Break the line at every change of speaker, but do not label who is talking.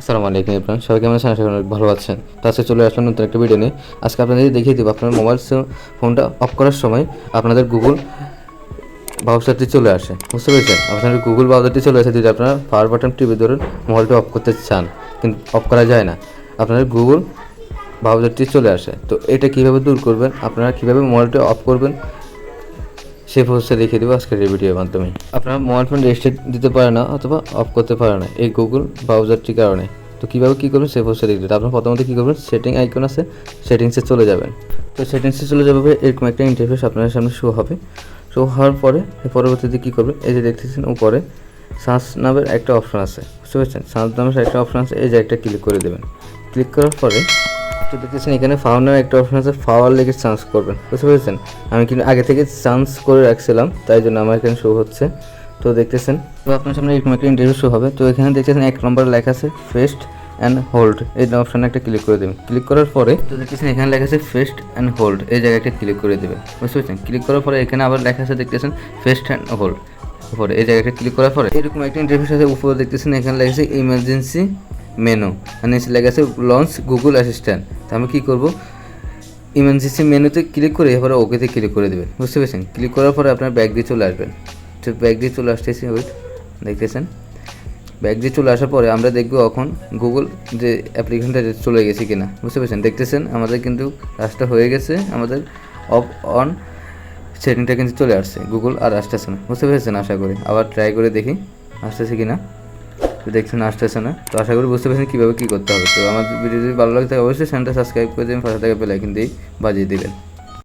আসসালামু আলাইকুম ইব্রাহিম, সবাই কেমন আছেন? আশা করি ভালো আছেন। তো আজকে চলে আসলাম নতুন একটা ভিডিও নিয়ে। আজকে আপনাদের দেখিয়ে দেবো, আপনার মোবাইল ফোনটা অফ করার সময় আপনাদের গুগল ব্রাউজারটি চলে আসে। বুঝতে পেরেছেন? আপনাদের গুগল ব্রাউজারটি চলে আসে যদি আপনারা পাওয়ার বাটন টিপে ধরুন মোবাইলটা অফ করতে চান, কিন্তু অফ করা যায় না। আপনাদের গুগল ব্রাউজারটি চলে আসে। তো এটা কীভাবে দূর করবেন? আপনারা কীভাবে মোবাইলটা অফ করবেন? সেই প্রসেসে দেখিয়ে দেবো আজকের এই ভিডিওর মাধ্যমে। আপনারা মোবাইল ফোন রেজিস্টার দিতে পারে না অথবা অফ করতে পারে না, এই গুগল ব্রাউজারটির কারণে। তো কীভাবে কী করবেন সেই প্রসেসে দেখতে আপনার প্রথমত কী করবেন? সেটিং আইকন আছে সেটিংসে চলে যাবেন। তো সেটিংসে চলে যাবে, এরকম একটা ইন্টারফেস আপনার সামনে শো হবে। শো হওয়ার পরে পরবর্তীতে কী করবেন? এই যে দেখতেছেন উপরে সার্চ নামের একটা অপশন আছে। বুঝতে পারছেন? সার্চ নামের একটা অপশন আছে, এই যে একটা ক্লিক করে দেবেন। ক্লিক করার পরে তো দেখতেছেন এখানে ফাউন্ডার একটা অপশন আছে, ফাওয়ার লেগে চান্স করবেন। বুঝতে পেরেছেন? আমি কিন্তু আগে থেকে চান্স করে রাখছিলাম, তাই জন্য আমার এখানে শো হচ্ছে। তো দেখতেছেন তো আপনার সামনে এরকম একটা ইন্টারভিউ শো হবে। তো এখানে দেখতেছেন এক নম্বর লেখা আছে ফেস্ট অ্যান্ড হোল্ড এই অপশানে একটা ক্লিক করে দেবেন। ক্লিক করার পরে, তো দেখতেছেন এখানে লেখা আছে ফেস্ট অ্যান্ড হোল্ড এই জায়গাটা ক্লিক করে দেবেন। বুঝতে পেরেছেন? ক্লিক করার পরে এখানে আবার লেখা আছে, দেখতেছেন ফেস্ট অ্যান্ড হোল্ড পরে এই জায়গাটা ক্লিক করার পরে এরকম একটা ইন্টারভিউ আছে, উপরে দেখতেছেন এখানে লেখা আছে ইমার্জেন্সি মেনু। আর নিচে লেখা আছে লঞ্চ গুগল অ্যাসিস্ট্যান্ট তো আমি কী করব? ইমার্জেন্সি মেনুতে ক্লিক করে এবারে ওকেতে ক্লিক করে দেবেন। বুঝতে পেরেছেন? ক্লিক করার পরে আপনার ব্যাগ দিয়ে চলে আসবেন। তো ব্যাগ দিয়ে চলে আসতেছি ওয়েট দেখতেছেন? ব্যাগ দিয়ে চলে আসার পরে আমরা দেখব এখন গুগল যে অ্যাপ্লিকেশনটা চলে গেছে কিনা। বুঝতে পেরেছেন? দেখতেছেন? আমাদের কিন্তু কাজটা হয়ে গেছে। আমাদের অফ অন সেটিংটা কিন্তু চলে আসছে। গুগল আর আসতেছে না। বুঝতে পেরেছেন? আশা করি। আবার ট্রাই করে দেখি আসতেছে কি না তো দেখছেন আসতেছে না। তো আশা করি বুঝতে পারছেন কীভাবে কী করতে হবে। তো আমার ভিডিও যদি ভালো লাগে থাকে অবশ্যই চ্যানেলটা সাবস্ক্রাইব করে দেবেন, পাশে থেকে বেলাইকিন দিয়ে বাজিয়ে দেবেন।